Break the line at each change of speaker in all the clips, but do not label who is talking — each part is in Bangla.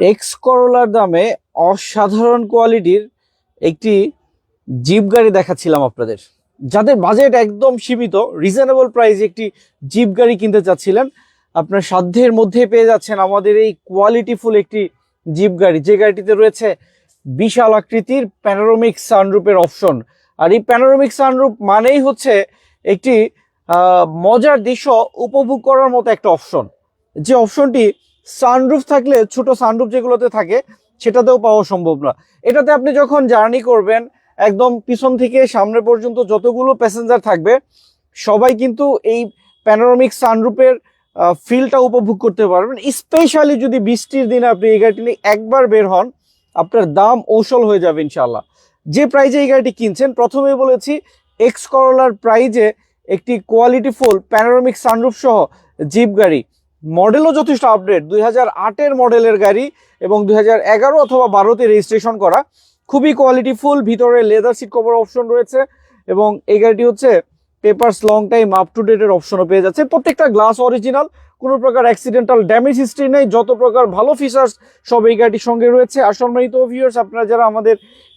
এক্স করোলার দামে অসাধারণ কোয়ালিটির একটি জিপ গাড়ি দেখাচ্ছিলাম আপনাদের। যাদের বাজেট একদম সীমিত রিজনেবল প্রাইসে একটি জিপ গাড়ি কিনতে চাচ্ছিলেন, আপনার সাধ্যের মধ্যে পেয়ে যাচ্ছেন আমাদের এই কোয়ালিটিফুল একটি জিপ গাড়ি। যে গাড়িটিতে রয়েছে বিশাল আকৃতির প্যানোরামিক সানরুপের অপশন আর এই প্যানোরামিক সানরুপ মানেই হচ্ছে একটি মজার দৃশ্য উপভোগ করার মতো একটা অপশন যে অপশনটি সানরুফ থাকলে, ছোট সানরুফ যেগুলোতে থাকে, সেটাতেও পাওয়া সম্ভব না। এটাতে আপনি যখন জার্নি করবেন, একদম পিছন থেকে সামনে পর্যন্ত যতগুলো প্যাসেঞ্জার থাকবে, সবাই কিন্তু এই প্যানোরামিক সানরুফের ফিলটা উপভোগ করতে পারবেন। স্পেশালি যদি বৃষ্টির দিনে আপনি এই গাড়িটি নিয়ে একবার বের হন, আপনার দাম ঔসল হয়ে যাবে ইনশাল্লাহ যে প্রাইজে এই গাড়িটি কিনছেন প্রথমে বলেছি এক্স করোলার প্রাইজে একটি কোয়ালিটিফুল প্যানোরামিক সানরুফ সহ জিপ গাড়ি। মডেলও যথেষ্ট আপডেট দুই হাজার মডেলের গাড়ি এবং দুই এগারো অথবা বারোতে রেজিস্ট্রেশন করা। খুবই কোয়ালিটিফুল ভিতরে লেদার সিট কভার অপশন রয়েছে এবং এই গাড়িটি হচ্ছে papers long time up to ডেটের অপশনও পেয়ে যাচ্ছে। প্রত্যেকটা গ্লাস অরিজিনাল কোনো প্রকার অ্যাক্সিডেন্টাল ড্যামেজ হিস্ট্রি নেই, যত প্রকার ভালো ফিচার্স সব এই গাড়িটির সঙ্গে রয়েছে। আর সম্মানিত ভিউয়ার্স আপনারা যারা আমাদের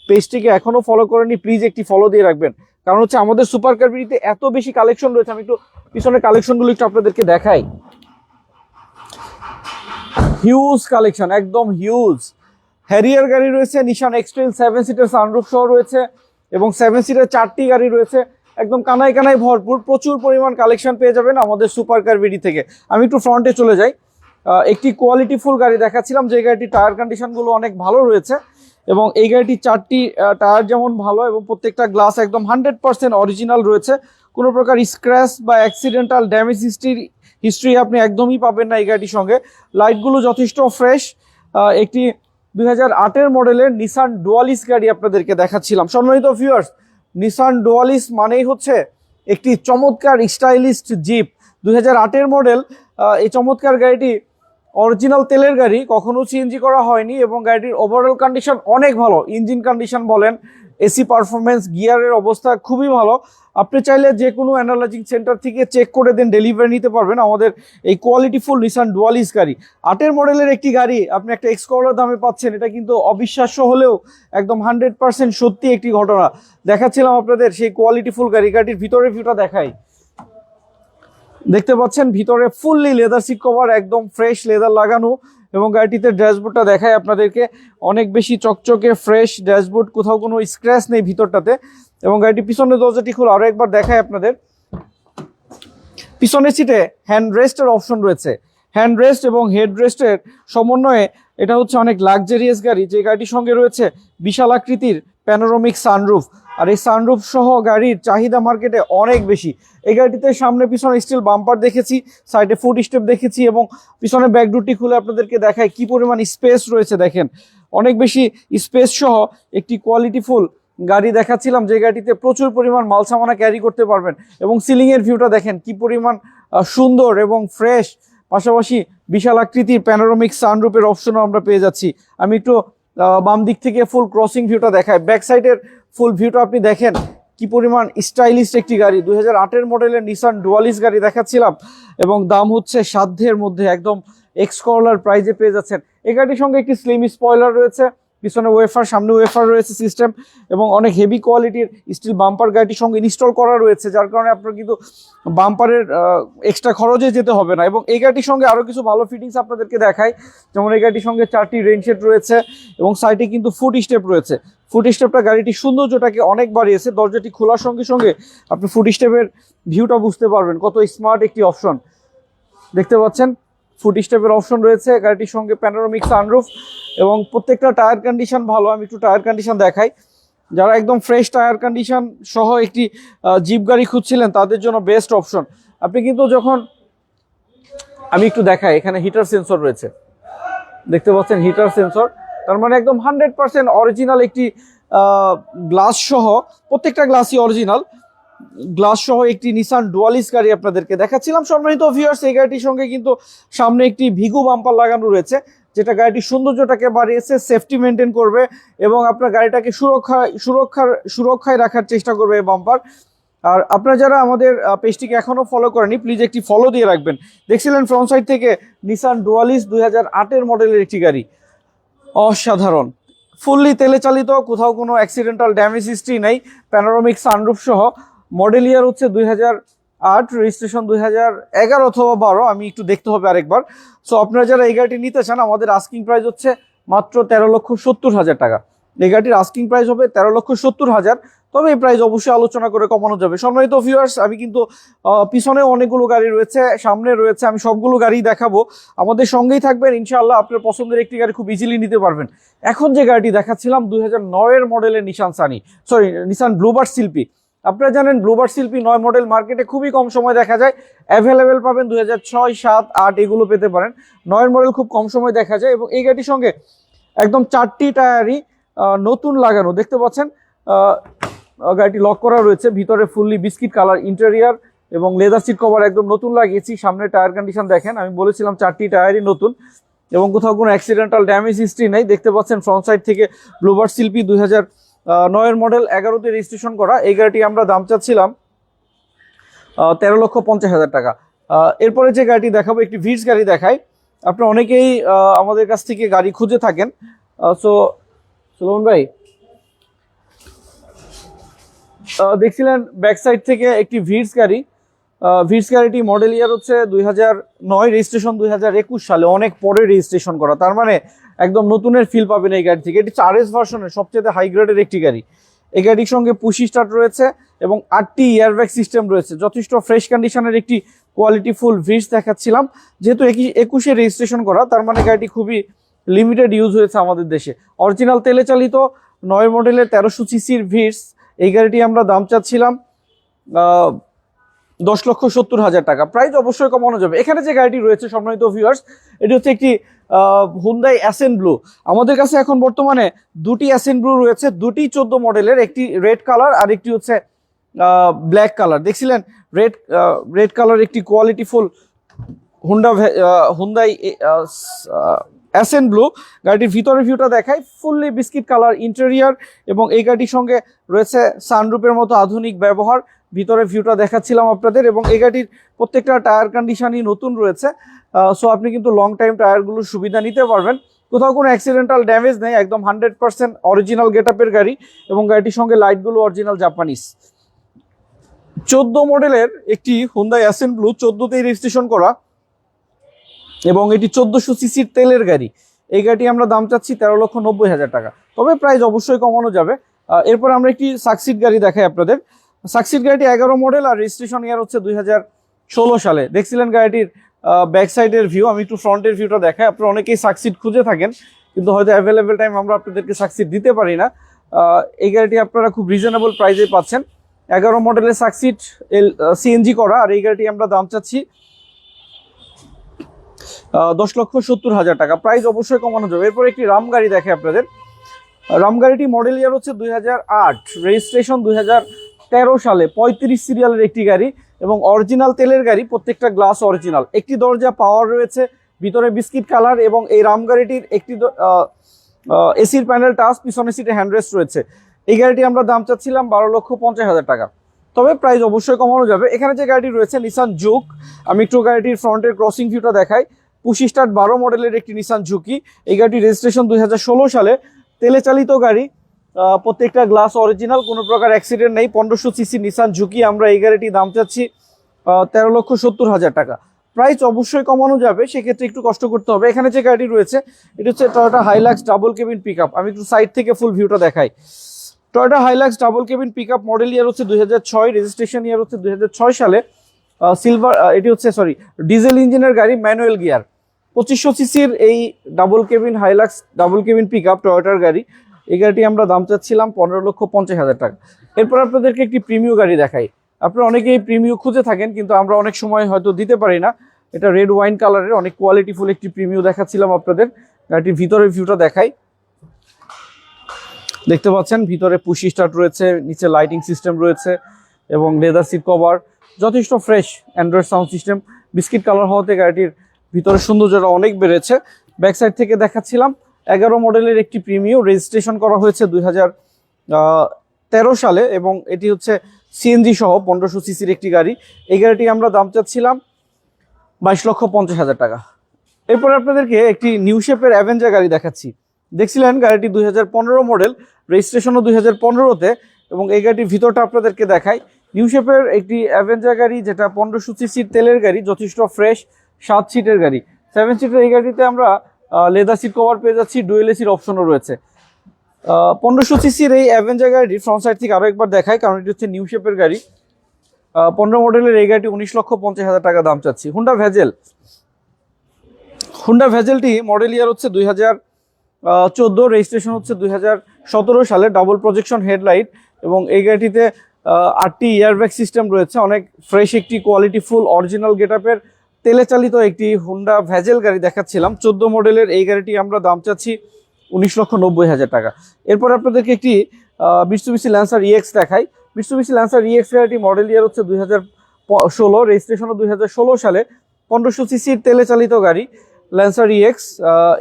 পেজটিকে এখনও ফলো করেনি প্লিজ একটি ফলো দিয়ে রাখবেন। কারণ হচ্ছে আমাদের সুপার কারবিটিতে এত বেশি কালেকশন রয়েছে, আমি একটু পিছনের কালেকশনগুলো একটু আপনাদেরকে দেখাই। হিউজ কালেকশন একদম হিউজ হ্যারিয়ার গাড়ি রয়েছে Nissan Xtrail seven seater sunroof সহ রয়েছে এবং সেভেন সিটার চারটি গাড়ি রয়েছে। একদম কানায় কানায় ভরপুর, প্রচুর পরিমাণ কালেকশন পেয়ে যাবেন আমাদের সুপার কার বিডি থেকে। আমি একটু ফ্রন্টে চলে যাই। একটি কোয়ালিটি ফুল গাড়ি দেখাচ্ছিলাম, যে গাড়িটি টায়ার কন্ডিশনগুলো অনেক ভালো রয়েছে এবং এই গাড়িটির চারটি টায়ার যেমন ভালো এবং প্রত্যেকটা গ্লাস একদম হান্ড্রেড পার্সেন্ট অরিজিনাল রয়েছে। কোনো প্রকার স্ক্র্যাচ বা অ্যাক্সিডেন্টাল ড্যামেজ হিস্ট্রি হিস্ট্রি আপনি একদমই পাবেন না এই গাড়িটির সঙ্গে। লাইটগুলো যথেষ্ট ফ্রেশ একটি দুই হাজার মডেলের নিসান ডুয়ালিস গাড়ি আপনাদেরকে দেখাচ্ছিলাম। সম্মানিত ভিউয়ার্স নিসান ডুয়ালিস মানেই হচ্ছে একটি চমৎকার স্টাইলিস্ট জিপ দুই হাজার মডেল এই চমৎকার গাড়িটি অরিজিনাল তেলের গাড়ি, কখনো সিএনজি করা হয়নি এবং গাড়িটির ওভারঅল কন্ডিশন অনেক ভালো। ইঞ্জিন কন্ডিশন বলেন এসি পারফরমেন্স গিয়ারের অবস্থা খুবই ভালো। আপনি চাইলে যে কোনো অ্যানালাইজিং সেন্টার থেকে চেক করে দেন ডেলিভারি নিতে পারবেন। আমাদের এই কোয়ালিটিফুল নিসান ডুয়ালিস গাড়ি। আটের মডেলের একটি গাড়ি, আপনি একটা এক্সকোলার দামে পাচ্ছেন। এটা কিন্তু অবিশ্বাস্য হলেও একদম হান্ড্রেড পার্সেন্ট সত্যি একটি ঘটনা। দেখাচ্ছিলাম আপনাদের সেই কোয়ালিটিফুল গাড়ি। গাড়ির ভিতরে ভিউটা দেখাই। দেখতে পাচ্ছেন, ভিতরে ফুললি লেদার সিট কভার একদম ফ্রেশ লেদার লাগানো এবং গাড়িটিতে ড্যাশবোর্ডটা দেখায় আপনাদেরকে। অনেক বেশি চকচকে ফ্রেশ ড্যাশবোর্ড, কোথাও কোনো স্ক্র্যাচ নেই ভিতরটাতে এবং গাড়িটি পিছনের দরজাটি খুলে আরও একবার দেখায় আপনাদের। পিছনের সিটে হ্যান্ড রেস্টের অপশন রয়েছে। হ্যান্ড রেস্ট এবং হেড রেস্টের সমন্বয়ে এটা হচ্ছে অনেক লাক্সারিয়াস গাড়ি। যে গাড়িটির সঙ্গে রয়েছে বিশাল আকৃতির প্যানোরামিক সানরুফ আর এই সানরুফ সহ গাড়ির চাহিদা মার্কেটে অনেক বেশি। এই গাড়িটিতে সামনে পিছনে স্টিল বাম্পার দেখেছি সাইডে ফুট স্টেপ দেখেছি এবং পিছনে ব্যাকডোরটি খুলে আপনাদেরকে দেখায় কি পরিমাণ স্পেস রয়েছে দেখেন। অনেক বেশি স্পেস সহ একটি কোয়ালিটিফুল গাড়ি দেখাচ্ছিলাম, যে গাড়িতে প্রচুর পরিমাণ মাল সামানা ক্যারি করতে পারবেন এবং সিলিংয়ের ভিউটা দেখেন কি পরিমাণ সুন্দর এবং ফ্রেশ পাশাপাশি বিশাল আকৃতির প্যানোরামিক সানরুপের অপশনও আমরা পেয়ে যাচ্ছি। আমি একটু বাম দিক থেকে ফুল ক্রসিং ভিউটা দেখাই। ব্যাক সাইডের ফুল ভিউটা আপনি দেখেন কি পরিমাণ স্টাইলিশ একটি গাড়ি। দুই হাজার মডেলের নিসান ডুয়ালিস গাড়ি দেখাচ্ছিলাম এবং দাম হচ্ছে সাধ্যের মধ্যে একদম এক্সকলার প্রাইজে পেয়ে যাচ্ছেন। এই গাড়ির সঙ্গে একটি স্লিম স্পয়লার রয়েছে। পিছনে ওয়েফার সামনে ওয়েফার রয়েছে সিস্টেম এবং অনেক হেভি কোয়ালিটির স্টিল বাম্পার গাড়িটির সঙ্গে ইনস্টল করা রয়েছে, যার কারণে আপনার কিন্তু বাম্পারের এক্সট্রা খরচে যেতে হবে না। এবং এই গাড়িটির সঙ্গে আরও কিছু ভালো ফিটিংস আপনাদেরকে দেখাই। যেমন এই গাড়িটির সঙ্গে চারটি রেনশেড রয়েছে এবং সাইডে কিন্তু ফুট স্টেপ রয়েছে। ফুট স্টেপটা গাড়িটির সৌন্দর্যটাকে অনেক বাড়িয়েছে। দরজাটি খোলার সঙ্গে সঙ্গে আপনি ফুট স্টেপের ভিউটা বুঝতে পারবেন কত স্মার্ট একটি অপশন দেখতে পাচ্ছেন? ফুট স্টেপের অপশন রয়েছে, গাড়িটির সঙ্গে প্যানোরামিক সানরুফ এবং প্রত্যেকটা টায়ার কন্ডিশন ভালো। আমি একটু টায়ার কন্ডিশন দেখাই। যারা একদম ফ্রেশ টায়ার কন্ডিশন সহ একটি জিপ গাড়ি খুঁজছিলেন, তাদের জন্য বেস্ট অপশন আপনি কিন্তু যখন, আমি একটু দেখাই, এখানে হিটার সেন্সর রয়েছে। দেখতে পাচ্ছেন হিটার সেন্সর তার মানে একদম হান্ড্রেড পার্সেন্ট অরিজিনাল একটি গ্লাস সহ, প্রত্যেকটা গ্লাসই অরিজিনাল গ্লাস সহ একটি নিসান ডুয়ালিস গাড়ি আপনাদেরকে দেখাচ্ছিলাম। সম্মানিত ভিউয়ার্স এই গাড়িটির সঙ্গে কিন্তু সামনে একটি ভিগু বাম্পার লাগানো রয়েছে, যেটা গাড়িটির সৌন্দর্যটাকে বাড়িয়েছে সেফটি মেনটেন করবে এবং আপনার গাড়িটাকে সুরক্ষা, সুরক্ষার, সুরক্ষায় রাখার চেষ্টা করবে এই বাম্পার আর আপনারা যারা আমাদের পেজটিকে এখনও ফলো করেনি প্লিজ একটি ফলো দিয়ে রাখবেন। দেখছিলেন ফ্রন্ট সাইড থেকে নিসান ডুয়ালিস দুই হাজার মডেলের একটি গাড়ি। অসাধারণ। ফুললি তেলে চালিত, কোথাও কোনো অ্যাক্সিডেন্টাল ড্যামেজ হিস্ট্রি নেই প্যানোরামিক সানরুফ সহ। মডেল ইয়ার হচ্ছে দুই আট, রেজিস্ট্রেশন দুই হাজার এগারো অথবা বারো, আমি একটু দেখতে হবে আরেকবার। সো আপনারা যারা এই গাড়িটি নিতে চান, আমাদের আস্কিং প্রাইস হচ্ছে মাত্র তেরো লক্ষ সত্তর হাজার টাকা। এই গাড়িটির আস্কিং প্রাইস হবে তেরো লক্ষ সত্তর হাজার। তবে এই প্রাইস অবশ্যই আলোচনা করে কমানো যাবে। সম্মানিত ভিউয়ার্স আমি কিন্তু পিছনে অনেকগুলো গাড়ি রয়েছে, সামনে রয়েছে, আমি সবগুলো গাড়ি দেখাবো। আমাদের সঙ্গেই থাকবেন, ইনশাআল্লাহ আপনার পছন্দের একটি গাড়ি খুব ইজিলি নিতে পারবেন। এখন যে গাড়িটি দেখাচ্ছিলাম, দুই হাজার নয়ের মডেলের নিশান সানি সরি নিশান ব্লুবার শিল্পী আপনারা জানেন ব্লুবার শিল্পী নয় মডেল মার্কেটে খুবই কম সময় দেখা যায়। অ্যাভেলেবেল পাবেন দুই হাজার ছয়, সাত, আট, এগুলো পেতে পারেন। নয়ের মডেল খুব কম সময় দেখা যায় এবং এই গাড়ির সঙ্গে একদম চারটি টায়ারই নতুন লাগানো। দেখতে পাচ্ছেন গাড়িটি লক করা রয়েছে। ভিতরে ফুললি বিস্কিট কালার ইন্টেরিয়ার এবং লেদার সিট কভার একদম নতুন লাগিয়েছি। সামনে টায়ার কন্ডিশন দেখেন, আমি বলেছিলাম চারটি টায়ারই নতুন এবং কোথাও কোনো অ্যাক্সিডেন্টাল ড্যামেজ হিস্ট্রি নেই। দেখতে পাচ্ছেন ফ্রন্ট সাইড থেকে ব্লুবার শিল্পী দুই হাজার নয়ের মডেল এগারোতে রেজিস্ট্রেশন করা। এই গাড়িটি আমরা দাম চাচ্ছিলাম তেরো লক্ষ পঞ্চাশ হাজার টাকা। এরপরে যে গাড়িটি দেখাবো, একটি ভিটস গাড়ি দেখাই। আপনারা অনেকেই আমাদের কাছ থেকে গাড়ি খুঁজে থাকেন। সো সুলমন ভাই দেখছিলেন ব্যাক সাইড থেকে একটি ভিটস গাড়ি। ভিটস গাড়িটি মডেল ইয়ার হচ্ছে দুই হাজার নয় রেজিস্ট্রেশন দুই হাজার একুশ সালে, অনেক পরে রেজিস্ট্রেশন করা। তার মানে একদম নতুনের ফিল পাবেন এই গাড়ি থেকে। এটি চার এস ভার্সনের সবচেয়ে হাই গ্রেডের একটি গাড়ি। এই গাড়ির সঙ্গে পুশি স্টার্ট রয়েছে এবং আটটি এয়ারব্যাগ সিস্টেম রয়েছে। যথেষ্ট ফ্রেশ কন্ডিশনের একটি কোয়ালিটি ফুল ভিটস দেখাচ্ছিলাম। যেহেতু একুশে রেজিস্ট্রেশন করা, তার মানে গাড়িটি খুবই লিমিটেড ইউজ হয়েছে আমাদের দেশে। অরিজিনাল তেলে চালিত, নয় মডেলের তেরোশো সিসির ভিটস এই গাড়িটি আমরা দাম চাচ্ছিলাম দশ লক্ষ সত্তর হাজার টাকা। প্রাইস অবশ্যই কমানো যাবে। এখানে যে গাড়িটি রয়েছে সম্মানিত ভিউয়ার্স এটি হচ্ছে একটি হুন্দাই অ্যাসেন ব্লু আমাদের কাছে এখন বর্তমানে দুটি অ্যাসেন ব্লু রয়েছে, দুটি চোদ্দ মডেলের, একটি রেড কালার আর একটি হচ্ছে ব্ল্যাক কালার দেখছিলেন? রেড রেড কালার একটি quality full Honda Hyundai অ্যাসেন blue গাড়িটির ভিতরের ভিউটা দেখায় ফুললি বিস্কিট কালার ইন্টেরিয়ার এবং এই গাড়িটির সঙ্গে রয়েছে সানরুপের মতো আধুনিক ব্যবহার। ভিতরে ভিউটা দেখাচ্ছিলাম আপনাদের এবং এই গাড়ির প্রত্যেকটা টায়ার কন্ডিশনই নতুন রয়েছে। সো আপনি কিন্তু লং টাইম টায়ারগুলোর সুবিধা নিতে পারবেন। কোথাও কোনো অ্যাক্সিডেন্টাল ড্যামেজ নেই, একদম হান্ড্রেড পার্সেন্ট অরিজিনাল গেট আপের গাড়ি এবং গাড়িটির সঙ্গে লাইটগুলো অরিজিনাল জাপানিস চোদ্দ মডেলের একটি হুন্দাই অ্যাসেন ব্লু চোদ্দতেই রেজিস্ট্রেশন করা এবং এটি চোদ্দশো সিসির তেলের গাড়ি। এই গাড়িটি আমরা দাম চাচ্ছি তেরো লক্ষ নব্বই হাজার টাকা। তবে প্রাইস অবশ্যই কমানো যাবে। এরপর আমরা একটি সাকসিড গাড়ি দেখাই আপনাদের। সাকসিড গাড়িটি এগারো মডেল আর রেজিস্ট্রেশন ইয়ার হচ্ছে দুই সালে। দেখছিলেন গাড়িটির ব্যাক সাইডের ভিউ আমি একটু ফ্রন্টের ভিউটা দেখাই। আপনারা অনেকেই সাকসিড খুঁজে থাকেন, কিন্তু হয়তো অ্যাভেলেবেল টাইম আমরা আপনাদেরকে সাকসিড দিতে পারি না। এই গাড়িটি আপনারা খুব রিজনেবল প্রাইসে পাচ্ছেন। এগারো মডেলের সাকসিড সিএনজি করা। আর এই গাড়িটি আমরা দাম চাচ্ছি দশ লক্ষ সত্তর হাজার টাকা। প্রাইস অবশ্যই কমানো যাবে। এরপর একটি রাম গাড়ি দেখে আপনাদের। রাম গাড়িটি মডেল ইয়ার হচ্ছে দুই হাজার আট। রেজিস্ট্রেশন দুই হাজার তেরো সালে পঁয়ত্রিশ সিরিয়ালের একটি গাড়ি এবং অরিজিনাল তেলের গাড়ি, প্রত্যেকটা গ্লাস অরিজিনাল একটি দরজা পাওয়ার রয়েছে, ভিতরে বিস্কিট কালার এবং এই রাম গাড়িটির একটি এসির প্যানেল টাচ, পিছনে সিটে হ্যান্ডরেস্ট রয়েছে। এই গাড়িটি আমরা দাম চাচ্ছিলাম বারো লক্ষ পঞ্চাশ হাজার টাকা। তবে প্রাইস অবশ্যই কমানো যাবে। এখানে যে গাড়িটি রয়েছে নিসান জুক আমি একটু গাড়িটির ফ্রন্টের ক্রসিং ভিউটা দেখাই। পুশি স্টার্ট বারো মডেলের একটি নিসান ঝুঁকি এই গাড়িটি রেজিস্ট্রেশন দুই হাজার ষোলো সালে। তেলে চালিত গাড়ি। প্রত্যেকটা গ্লাস অরিজিনাল কোনো প্রকার অ্যাক্সিডেন্ট নেই। পনেরোশো সিসি নিসান ঝুঁকি আমরা এই গাড়িটি দাম চাচ্ছি তেরো লক্ষ সত্তর হাজার টাকা। প্রাইস অবশ্যই কমানো যাবে, সেক্ষেত্রে একটু কষ্ট করতে হবে। এখানে যে গাড়ি রয়েছে, এটা হচ্ছে Toyota Hilux double cabin pick আমি একটু সাইড থেকে ফুল ভিউটা দেখাই। Toyota Hilux double cabin pick up model year হচ্ছে দুই হাজার ছয় রেজিস্ট্রেশন ইয়ার হচ্ছে দুই হাজার ছয় সালে। সিলভার এটি হচ্ছে সরি ডিজেল ইঞ্জিনের গাড়ি ম্যানুয়াল গিয়ার পঁচিশশো সিসির এই double cabin Hilux double cabin pick up টয়োটার গাড়ি। এই গাড়িটি আমরা দাম চাচ্ছিলাম পনেরো লক্ষ পঞ্চাশ হাজার টাকা। এরপর আপনাদেরকে একটি প্রিমিয় গাড়ি দেখাই। আপনারা অনেকেই প্রিমিয় খুঁজে থাকেন, কিন্তু আমরা অনেক সময় হয়তো দিতে পারি না। এটা রেড ওয়াইন কালারের অনেক কোয়ালিটিফুল একটি প্রিমিয় দেখাচ্ছিলাম আপনাদের। গাড়িটির ভিতরের ভিউটা দেখাই। দেখতে পাচ্ছেন, ভিতরে পুশি স্টার্ট রয়েছে, নিচে লাইটিং সিস্টেম রয়েছে এবং লেদার সিট কভার যথেষ্ট fresh android sound system biscuit colour হওয়াতে গাড়িটির ভিতরে সৌন্দর্যটা অনেক বেড়েছে। ব্যাক সাইড থেকে দেখাচ্ছিলাম। এগারো মডেলের একটি প্রিমিয় রেজিস্ট্রেশন করা হয়েছে দুই তেরো সালে এবং এটি হচ্ছে সিএনজি সহ পনেরোশো সিসির একটি গাড়ি। এই গাড়িটি আমরা দাম চাচ্ছিলাম বাইশ লক্ষ পঞ্চাশ হাজার টাকা। এরপর আপনাদেরকে একটি নিউ শেপের অ্যাভেঞ্জার গাড়ি দেখাচ্ছি। দেখছিলেন গাড়িটি দুই হাজার পনেরো মডেল, রেজিস্ট্রেশনও দুই হাজার পনেরোতে এবং এই গাড়িটির ভিতরটা আপনাদেরকে দেখাই। নিউ শেপের একটি অ্যাভেঞ্জার গাড়ি যেটা পনেরোশো সিসির তেলের গাড়ি, যথেষ্ট ফ্রেশ, সাত সিটের গাড়ি। সেভেন সিটের এই গাড়িতে আমরা লেদার সিট কভার পেয়ে যাচ্ছি ডুয়েল এসির অপশনও রয়েছে। পনেরোশো সিসির এই অ্যাভেঞ্জার গাড়িটি ফ্রন্ট সাইড থেকে আরও একবার দেখায়, কারণ এটি হচ্ছে নিউ শেপের গাড়ি। পনেরো মডেলের এই গাড়িটি উনিশ লক্ষ পঞ্চাশ হাজার টাকা দাম চাচ্ছি। হুন্ডা ভেজেল হুন্ডা ভেজেলটি মডেল ইয়ার হচ্ছে দুই হাজার চোদ্দ রেজিস্ট্রেশন হচ্ছে দুই হাজার সতেরো সালে ডাবল প্রজেকশন হেডলাইট এবং এই গাড়িটিতে আটটি এয়ারব্যাগ সিস্টেম রয়েছে। অনেক ফ্রেশ একটি কোয়ালিটি ফুল অরিজিনাল গেটআপের তেলে চালিত একটি হুন্ডা ভ্যাজেল গাড়ি দেখাচ্ছিলাম। চোদ্দ মডেলের এই গাড়িটি আমরা দাম চাচ্ছি উনিশ লক্ষ নব্বই হাজার টাকা। এরপর আপনাদেরকে একটি বিশ্ববিসি ল্যান্সার ইএক্স দেখাই। বিশ্ববিসি ল্যান্সার ইএক্স গাড়িটি মডেল ইয়ার হচ্ছে দুই হাজার ষোলো রেজিস্ট্রেশনও দুই হাজার ষোলো সালে। পনেরোশো সিসির তেলে চালিত গাড়ি ল্যান্সার ইএক্স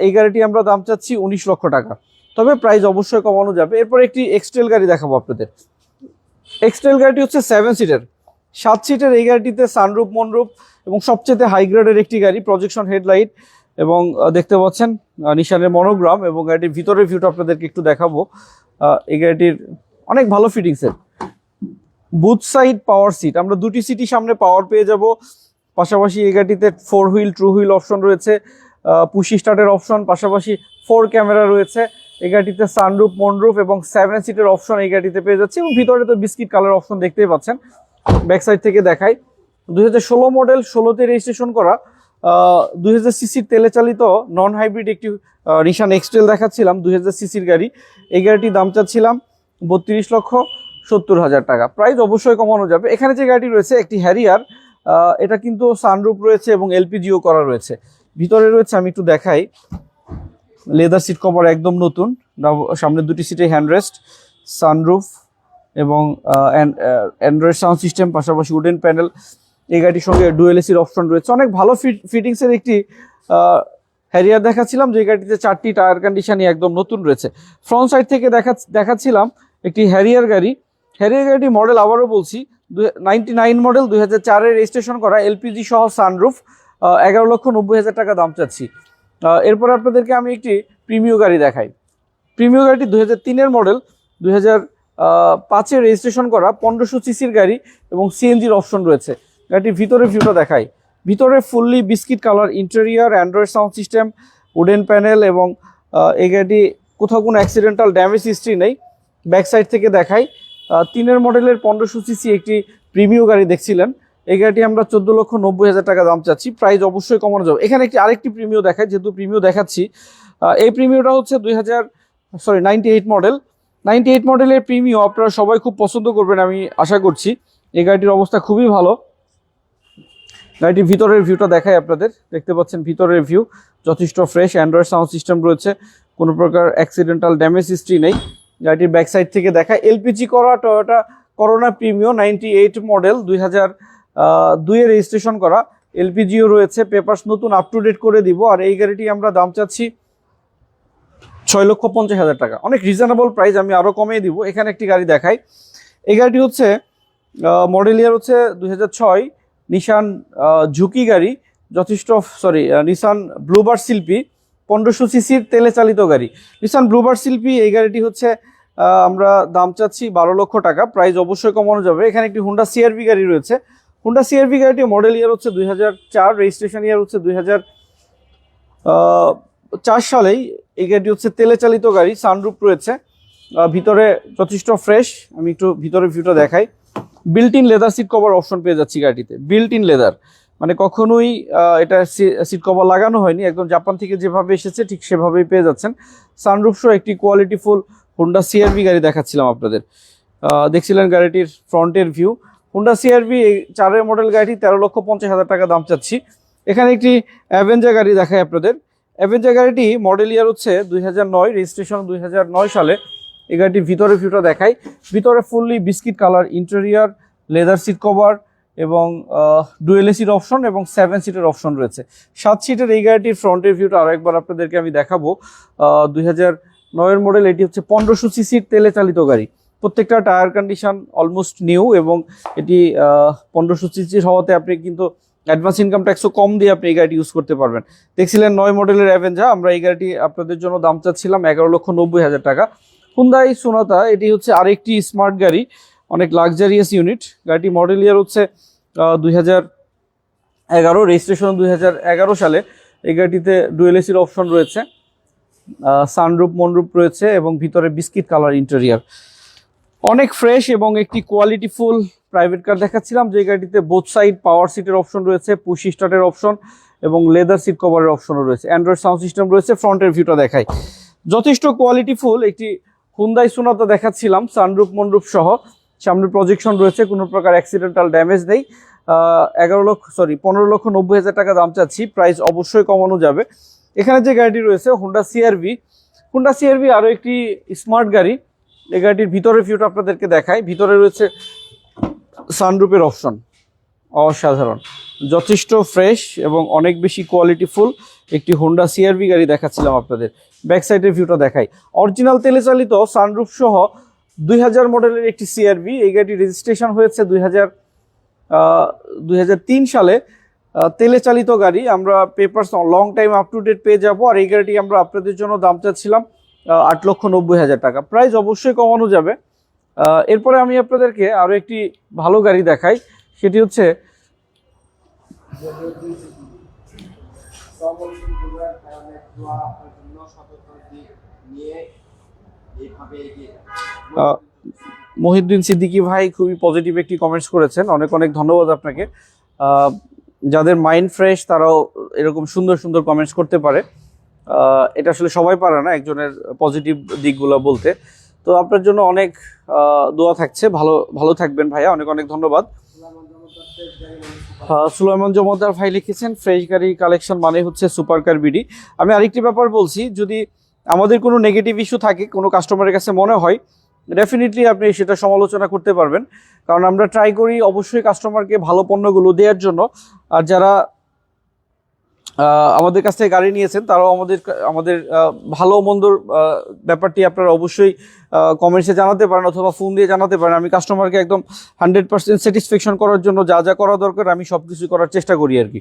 এই গাড়িটি আমরা দাম চাচ্ছি উনিশ লক্ষ টাকা। তবে প্রাইস অবশ্যই কমানো যাবে। এরপর একটি এক্সটেল গাড়ি দেখাবো আপনাদের। এক্সটেল গাড়িটি হচ্ছে সেভেন সিটের সাত সিটের এই গাড়িটিতে সানরুপ মনরূপ এবং সবচেয়ে হাই গ্রেডের একটি গাড়ি প্রজেকশন হেডলাইট এবং দেখতে পাচ্ছেন নিশানের মনোগ্রাম এবং গাড়িটির ভিতরের ভিউটা আপনাদেরকে একটু দেখাবো। এই গাড়িটির অনেক ভালো ফিটিংসের বুথ সাইড পাওয়ার সিট আমরা দুটি সিটি সামনে পাওয়ার পেয়ে যাব। পাশাপাশি এই গাড়িটিতে four wheel true wheel option রয়েছে। পুশি স্টার্টের অপশন পাশাপাশি ফোর ক্যামেরা রয়েছে। এই গাড়িটিতে সানরুফ, মনরুফ এবং সেভেন সিটের অপশন এই গাড়িতে পেয়ে যাচ্ছে এবং ভিতরে তো বিস্কিট কালার অপশন দেখতেই পাচ্ছেন। ব্যাক সাইড থেকে দেখাই। দুই হাজার ষোলো মডেল, ষোলোতে রেজিস্ট্রেশন করা। দুই হাজার সিসির তেলে চালিত নন হাইব্রিড একটি রিশান এক্সটেল দেখাচ্ছিলাম, দুই হাজার সিসির গাড়ি। এই গাড়িটির দাম চাচ্ছিলাম বত্রিশ লক্ষ সত্তর হাজার টাকা। প্রাইস অবশ্যই কমানো যাবে। এখানে যে গাড়িটি রয়েছে, একটি হ্যারিয়ার এটা কিন্তু সানরুপ রয়েছে এবং এলপিজিও করা রয়েছে। ভিতরে রয়েছে, আমি একটু দেখাই। লেদার সিট কভার একদম নতুন। সামনের দুটি সিটে হ্যান্ডরেস্ট সানরুফ এবং অ্যান্ড্রয়েড সাউন্ড সিস্টেম পাশাপাশি উডেন প্যানেল এই গাড়িটির সঙ্গে ডুয়েল এসির অপশন রয়েছে। অনেক ভালো ফিট ফিটিংসের একটি হ্যারিয়ার দেখাচ্ছিলাম, যে গাড়িতে চারটি টায়ার কন্ডিশনই একদম নতুন রয়েছে। ফ্রন্ট সাইড থেকে দেখা, দেখাচ্ছিলাম একটি হ্যারিয়ার গাড়ি। হ্যারিয়ার গাড়িটি মডেল আবারও বলছি নাইনটি নাইন মডেল দুই হাজার চারের রেজিস্ট্রেশন করা এলপিজি সহ সানরুফ এগারো লক্ষ নব্বই হাজার টাকা দাম চাচ্ছি। এরপর আপনাদেরকে আমি একটি প্রিমিয় গাড়ি দেখাই। প্রিমিয় গাড়িটি দুই হাজার তিনের মডেল দুই হাজার পাঁচের রেজিস্ট্রেশন করা, পনেরোশো সিসির গাড়ি এবং সিএনজির অপশন রয়েছে। গাড়িটির ভিতরে ভিউটা দেখাই। ভিতরে fully biscuit colour interior Android sound system wooden panel এবং এই গাড়িটি কোথাও কোনো অ্যাক্সিডেন্টাল ড্যামেজ হিস্ট্রি নেই। ব্যাক সাইড থেকে দেখাই। তিনের মডেলের পনেরোশো সিসি একটি প্রিমিয় গাড়ি দেখছিলেন। এই গাড়িটি আমরা চোদ্দ লক্ষ নব্বই হাজার টাকা দাম চাচ্ছি। প্রাইস অবশ্যই কমানো যাবে। এখানে একটি আরেকটি প্রিমিয় দেখায় যেহেতু প্রিমিয় দেখাচ্ছি। এই প্রিমিয়টা হচ্ছে দুই হাজার sorry ninety eight model ninety eight মডেলের প্রিমিয় আপনারা সবাই খুব পছন্দ করবেন আমি আশা করছি। এই গাড়িটির অবস্থা খুবই ভালো। গাড়িটির ভিতরের ভিউটা দেখায় আপনাদের। দেখতে পাচ্ছেন ভিতরের ভিউ যথেষ্ট ফ্রেশ অ্যান্ড্রয়েড সাউন্ড সিস্টেম রয়েছে। কোনো প্রকার অ্যাক্সিডেন্টাল ড্যামেজ হিস্ট্রি নেই। গাড়িটির ব্যাক সাইড থেকে দেখা এলপিজি করা Toyota Corona Premio ninety eight model দুই হাজার দুইয়ে রেজিস্ট্রেশন করা। এলপিজিও রয়েছে। পেপার্স নতুন আপ টু ডেট করে দিব। আর এই গাড়িটি আমরা দাম চাচ্ছি ছয় লক্ষ পঞ্চাশ হাজার টাকা। অনেক রিজনেবল প্রাইস আমি আরও কমিয়ে দিব। এখানে একটি গাড়ি দেখাই। এই গাড়িটি হচ্ছে মডেল ইয়ার হচ্ছে দুই ছয় নিশান ঝুঁকি গাড়ি, যথেষ্ট সরি নিশান ব্লুবার শিল্পী, পনেরোশো সিসির তেলে চালিত গাড়ি। নিশান ব্লুবার শিল্পী, এই গাড়িটি হচ্ছে আমরা দাম চাচ্ছি বারো লক্ষ টাকা। প্রাইস অবশ্যই কমানো যাবে। এখানে একটি হুন্ডা সিআরভি গাড়ি রয়েছে। হুন্ডা সিআরভি গাড়িটি মডেল ইয়ার হচ্ছে দুই হাজার চার রেজিস্ট্রেশন ইয়ার হচ্ছে দুই চার সালেই এই গাড়িটি হচ্ছে তেলে চালিত গাড়ি সানরুপ রয়েছে। ভিতরে যথেষ্ট ফ্রেশ আমি একটু ভিতরে ভিউটা দেখাই। Built in leather seat cover option পেয়ে যাচ্ছি গাড়িতে। বিল্ট ইন লেদার মানে কখনোই এটা সিট কভার লাগানো হয়নি। একদম জাপান থেকে যেভাবে এসেছে, ঠিক সেভাবেই পেয়ে যাচ্ছেন। সানরুফ সহ একটি কোয়ালিটিফুল হোন্ডা সিআরভি গাড়ি দেখাচ্ছিলাম আপনাদের। দেখছিলেন গাড়িটির ফ্রন্টের ভিউ হোন্ডা এই চারের মডেল গাড়িটি তেরো লক্ষ পঞ্চাশ হাজার টাকা দাম চাচ্ছি। এখানে একটি অ্যাভেঞ্জার গাড়ি দেখায় আপনাদের। অ্যাভেঞ্জার গাড়িটি মডেল ইয়ার হচ্ছে দুই হাজার নয় রেজিস্ট্রেশন দুই হাজার নয় সালে। এই গাড়িটির ভিতরে ভিউটা দেখাই। ভিতরে fully biscuit colour interior leather seat cover এবং ডুয়েল এসির অপশন এবং সেভেন সিটের অপশন রয়েছে। সাত সিটের এই গাড়িটির ফ্রন্টের ভিউটা আরও একবার আপনাদেরকে আমি দেখাবো। দুই হাজার নয়ের মডেল এটি হচ্ছে পনেরোশো সিসির তেলে চালিত গাড়ি। প্রত্যেকটা টায়ার কন্ডিশন অলমোস্ট নিউ এবং এটি পনেরোশো সিসির হওয়াতে আপনি কিন্তু অ্যাডভান্স ইনকাম ট্যাক্সও কম দিয়ে আপনি এই গাড়িটি ইউজ করতে পারবেন। দেখছিলেন নয় মডেলের অ্যাভেঞ্জা আমরা এই গাড়িটি আপনাদের জন্য দাম চাচ্ছিলাম এগারো লক্ষ নব্বই হাজার টাকা। হুন্দাই সোনাতা এটি হচ্ছে আরেকটি স্মার্ট গাড়ি, অনেক লাক্সারিয়াস ইউনিট গাড়িটি মডেল ইয়ার হচ্ছে দুই হাজার এগারো রেজিস্ট্রেশন দুই হাজার এগারো সালে। এই গাড়িটিতে ডুয়েল এসির অপশন রয়েছে সানরুপ মনরুপ রয়েছে এবং ভিতরে বিস্কিট কালার ইন্টেরিয়ার অনেক ফ্রেশ এবং একটি কোয়ালিটিফুল প্রাইভেট কার দেখাচ্ছিলাম, যে গাড়িটিতে বোথ সাইড পাওয়ার সিটের অপশন রয়েছে পুশি স্টার্টের অপশন এবং লেদার সিট কভারের অপশনও রয়েছে। অ্যান্ড্রয়েড সাউন্ড সিস্টেম রয়েছে ফ্রন্টের ভিউটা দেখাই। যথেষ্ট কোয়ালিটিফুল একটি হুন্দাই সোনাতা দেখাচ্ছিলাম সানরুপ মনরুপ সহ। সামনে প্রজেকশন রয়েছে, কোনো প্রকার অ্যাক্সিডেন্টাল ড্যামেজ নেই। এগারো লক্ষ সরি পনেরো লক্ষ নব্বই হাজার টাকা দাম চাচ্ছি প্রাইস অবশ্যই কমানো যাবে। এখানে যে গাড়িটি রয়েছে হুন্ডা সিআরভি হোন্ডা সিআরভি আরও একটি স্মার্ট গাড়ি। এই গাড়িটির ভিতরের ভিউটা আপনাদেরকে দেখায় ভিতরে রয়েছে সানরুপের অপশন অসাধারণ। যথেষ্ট ফ্রেশ এবং অনেক বেশি কোয়ালিটিফুল একটি হোন্ডা সিআরভি গাড়ি দেখাচ্ছিলাম আপনাদের। ব্যাক সাইডের ভিউটা দেখাই। অরিজিনাল তেলে চালিত সানরুফ সহ দুই হাজার মডেলের একটি সিআরভি এই গাড়িটি রেজিস্ট্রেশন হয়েছে দুই হাজার সালে। তেলে চালিত গাড়ি। আমরা papers long time up to date পেয়ে যাব। আর এই গাড়িটি আমরা আপনাদের জন্য দাম চাচ্ছিলাম আট লক্ষ নব্বই হাজার টাকা। প্রাইস অবশ্যই কমানো যাবে। এরপরে আমি আপনাদেরকে আরও একটি ভালো গাড়ি দেখাই। সেটি হচ্ছে মহিউদ্দিন সিদ্দিকী ভাই খুবই পজিটিভ একটি কমেন্টস করেছেন। অনেক অনেক ধন্যবাদ আপনাকে। যাদের মাইন্ড ফ্রেশ তারাও এরকম সুন্দর সুন্দর কমেন্টস করতে পারে। এটা আসলে সবাই পারে না একজনের পজিটিভ দিকগুলো বলতে। তো আপনার জন্য অনেক দোয়া থাকছে। ভালো ভালো থাকবেন ভাইয়া। অনেক অনেক ধন্যবাদ। সুলাইমান জমদ্দার ভাই লিখেছেন, ফ্রেশ গাড়ি কালেকশন মানে হচ্ছে সুপার কার বিডি। আমি আরেকটি ব্যাপার বলছি, যদি আমাদের কোনো নেগেটিভ ইস্যু থাকে, কোনো কাস্টমারের কাছে মনে হয় ডেফিনেটলি আপনি সেটা সমালোচনা করতে পারবেন। কারণ আমরা ট্রাই করি অবশ্যই কাস্টমারকে ভালো পণ্যগুলো দেওয়ার জন্য। আর যারা আমাদের কাছ থেকে গাড়ি নিয়েছেন, তারাও আমাদের আমাদের ভালো মন্দর ব্যাপারটি আপনারা অবশ্যই কমেন্টসে জানাতে পারেন অথবা ফোন দিয়ে জানাতে পারেন। আমি কাস্টমারকে একদম হান্ড্রেড পার্সেন্ট স্যাটিসফ্যাকশন করার জন্য যা যা করা দরকার, আমি সব কিছু করার চেষ্টা করি আর কি।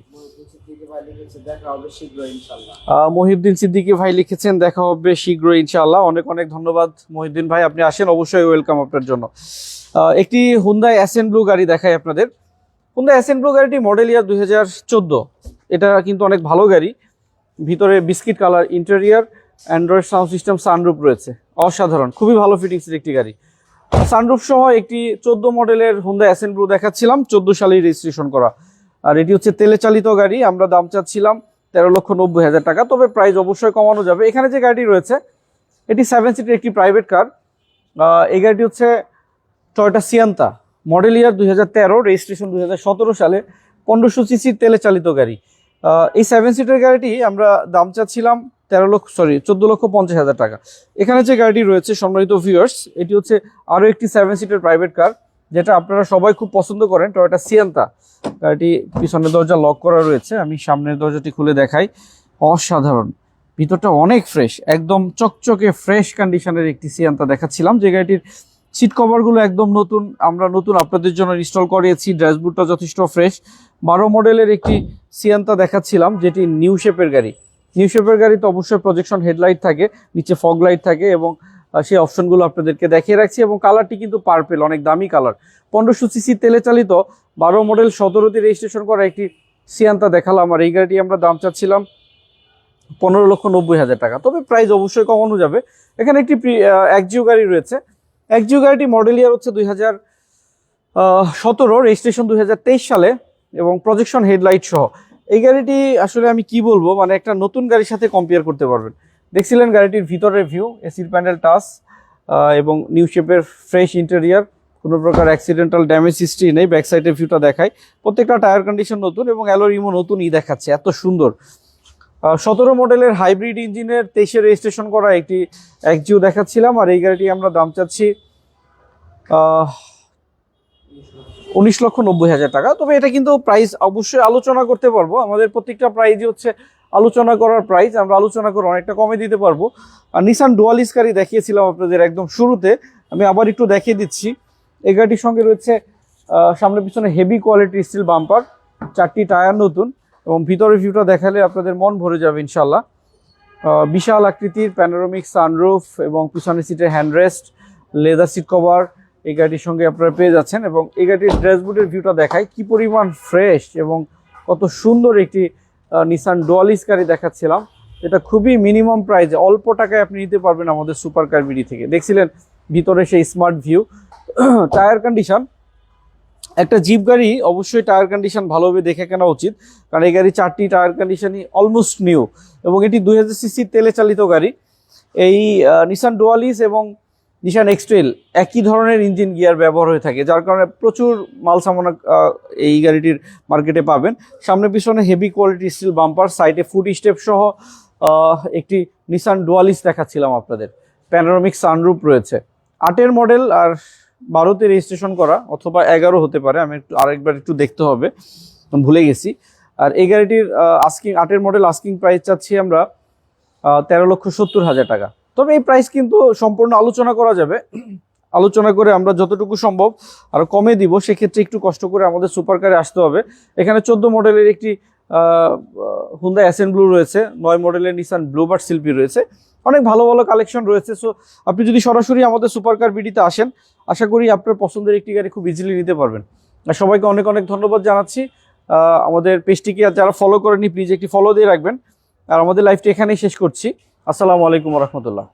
মহিউদ্দিন সিদ্দিকী ভাই লিখেছেন, দেখা হবে শীঘ্রই ইনশাল্লাহ অনেক অনেক ধন্যবাদ। মহিউদ্দিন ভাই, আপনি আসেন, অবশ্যই ওয়েলকাম আপনার জন্য। একটি হুন্দাই অ্যাসেন ব্লু গাড়ি দেখাই আপনাদের। হুন্দাই অ্যাসেন ব্লু গাড়িটি মডেল ইয়ার দুই হাজার চোদ্দ। এটা কিন্তু অনেক ভালো গাড়ি। ভিতরে biscuit colour interior Android sound system sunroof রয়েছে। অসাধারণ, খুবই ভালো ফিটিংসের একটি গাড়ি। সানরুফ সহ একটি চোদ্দ মডেলের হুন্ডা অ্যাসেন ব্লু দেখাচ্ছিলাম, চোদ্দ সালেই রেজিস্ট্রেশন করা। আর এটি হচ্ছে তেলে চালিত গাড়ি, আমরা দাম চাচ্ছিলাম তেরো লক্ষ নব্বই হাজার টাকা, তবে প্রাইস অবশ্যই কমানো যাবে। এখানে যে গাড়িটি রয়েছে, এটি সেভেন সিটের একটি প্রাইভেট কার এই গাড়িটি হচ্ছে টয়টা সিয়ান্তা মডেল ইয়ার দুই হাজার তেরো রেজিস্ট্রেশন দুই হাজার সতেরো সালে, পনেরোশো সিসির তেলে চালিত গাড়ি। এই সেভেন সিটের গাড়িটি আমরা দাম চাচ্ছিলাম তেরো লক্ষ সরি চোদ্দ লক্ষ পঞ্চাশ হাজার টাকা। এখানে যে গাড়িটি রয়েছে, সম্মানিত ভিউয়ার্স এটি হচ্ছে আরও একটি সেভেন সিটের প্রাইভেট কার যেটা আপনারা সবাই খুব পছন্দ করেন টয়োটা সিয়ান্তা গাড়িটি পিছনের দরজা লক করা রয়েছে, আমি সামনের দরজাটি খুলে দেখাই। অসাধারণ। ভিতরটা অনেক ফ্রেশ একদম চকচকে ফ্রেশ কন্ডিশনের একটি সিয়ান্তা দেখাচ্ছিলাম, যে গাড়িটির সিট কভারগুলো একদম নতুন, আমরা নতুন আপনাদের জন্য ইনস্টল করিয়েছি ড্যাশবোর্ডটা যথেষ্ট ফ্রেশ বারো মডেলের একটি সিয়ান্তা দেখাচ্ছিলাম, যেটি নিউ শেপের গাড়ি। নিউ শেপের গাড়িতে অবশ্যই প্রজেকশন হেডলাইট থাকে, নিচে ফগ লাইট থাকে এবং সেই অপশনগুলো আপনাদেরকে দেখিয়ে রাখছি এবং কালারটি কিন্তু পার্পেল অনেক দামি কালার পনেরোশো সিসি তেলে চালিত বারো মডেল সতেরোতে রেজিস্ট্রেশন করা একটি সিয়ান্তা দেখালাম আর এই গাড়িটি আমরা দাম চাচ্ছিলাম পনেরো লক্ষ নব্বই হাজার টাকা। তবে প্রাইস অবশ্যই কমানো যাবে। এখানে একটি একজিও গাড়ি রয়েছে একজিও গাড়িটি মডেল ইয়ার হচ্ছে দুই হাজার সতেরো রেজিস্ট্রেশন দুই হাজার তেইশ সালে এবং প্রজেকশন হেডলাইট সহ। এই গাড়িটি আসলে আমি কি বলব? মানে একটা নতুন গাড়ির সাথে কম্পেয়ার করতে পারবেন। দেখছিলেন গাড়িটির ভিতরের ভিউ এসির প্যানেল টাচ এবং নিউ শেপের ফ্রেশ ইন্টেরিয়ার কোনো প্রকার অ্যাক্সিডেন্টাল ড্যামেজ হিস্ট্রি নেই ব্যাক সাইডের ভিউটা দেখায়। প্রত্যেকটা টায়ার কন্ডিশন নতুন এবং অ্যালোরিমো নতুনই দেখাচ্ছে, এত সুন্দর। সতেরো মডেলের হাইব্রিড ইঞ্জিনের তেইশে রেজিস্ট্রেশন করা একটি একজিও দেখাচ্ছিলাম, আর এই গাড়িটি আমরা দাম চাচ্ছি উনিশ লক্ষ নব্বই হাজার টাকা। তবে এটা কিন্তু প্রাইস অবশ্যই আলোচনা করতে পারব। আমাদের প্রত্যেকটা প্রাইজই হচ্ছে আলোচনা করার প্রাইস আমরা আলোচনা করে অনেকটা কমে দিতে পারব। আর নিসান ডুয়ালিস গাড়ি দেখিয়েছিলাম আপনাদের একদম শুরুতে। আমি আবার একটু দেখিয়ে দিচ্ছি। এই গাড়িটির সঙ্গে রয়েছে সামনে পিছনে হেভি কোয়ালিটির স্টিল বাম্পার চারটি টায়ার নতুন। এবং ভিতরের ভিউটা দেখালে আপনাদের মন ভরে যাবে ইনশাল্লাহ বিশাল আকৃতির প্যানোরামিক সানরুফ এবং পিছনের সিটের হ্যান্ডরেস্ট লেদার সিট কভার এই গাড়ির সঙ্গে আপনারা পেয়ে যাচ্ছেন এবং এই গাড়ির ড্যাশবোর্ডের ভিউটা দেখায় কি পরিমাণ ফ্রেশ এবং কত সুন্দর একটি নিসান ডুয়ালিস গাড়ি দেখাচ্ছিলাম। এটা খুবই মিনিমাম প্রাইসে অল্প টাকায় আপনি নিতে পারবেন আমাদের সুপার কার বিডি থেকে। দেখছিলেন ভিতরে সেই স্মার্ট ভিউ টায়ার কন্ডিশন একটা জিপ গাড়ি অবশ্যই টায়ার কন্ডিশন ভালোভাবে দেখে কেনা উচিত। কারণ এই গাড়ি চারটি টায়ার কন্ডিশনই অলমোস্ট নিউ এবং এটি দুই হাজার সিসির তেলে চালিত গাড়ি। এই নিসান ডোয়ালিস এবং নিসান এক্সট্রেল একই ধরনের ইঞ্জিন গিয়ার ব্যবহার হয়ে থাকে, যার কারণে প্রচুর মাল সামানা এই গাড়িটির মার্কেটে পাবেন। সামনে পিছনে হেভি কোয়ালিটি স্টিল বাম্পার সাইডে ফুট স্টেপ সহ একটি নিসান ডুয়ালিস দেখাচ্ছিলাম আপনাদের। প্যানোরামিক সানরুপ রয়েছে। আটের মডেল আর বারোতে রেজিস্ট্রেশন করা, অথবা এগারো হতে পারে, আমি একটু আরেকবার একটু দেখতে হবে ভুলে গেছি। আর এই গাড়িটির আস্কিং আটের মডেল আস্কিং প্রাইস চাচ্ছি আমরা তেরো লক্ষ সত্তর হাজার টাকা। তবে এই প্রাইস কিন্তু সম্পূর্ণ আলোচনা করা যাবে। আলোচনা করে আমরা যতটুকু সম্ভব আরও কমে দিব, সেক্ষেত্রে একটু কষ্ট করে আমাদের সুপার কারে আসতে হবে। এখানে চোদ্দ মডেলের একটি হুন্দা অ্যাসেন ব্লু রয়েছে, নয় মডেলের নিসান ব্লুবার্ড শিল্পী রয়েছে। অনেক ভালো ভালো কালেকশন রয়েছে সো আপনি যদি সরাসরি আমাদের সুপার কার বিডিতে আসেন আশা করি আপনার পছন্দের একটি গাড়ি খুব ইজিলি নিতে পারবেন। আর সবাইকে অনেক অনেক ধন্যবাদ জানাচ্ছি। আমাদের পেজটিকে যারা ফলো করেনি প্লিজ একটি ফলো দিয়ে রাখবেন। আর আমাদের লাইফটি এখানেই শেষ করছি। আসসালামু আলাইকুম রহমতুল্লাহ।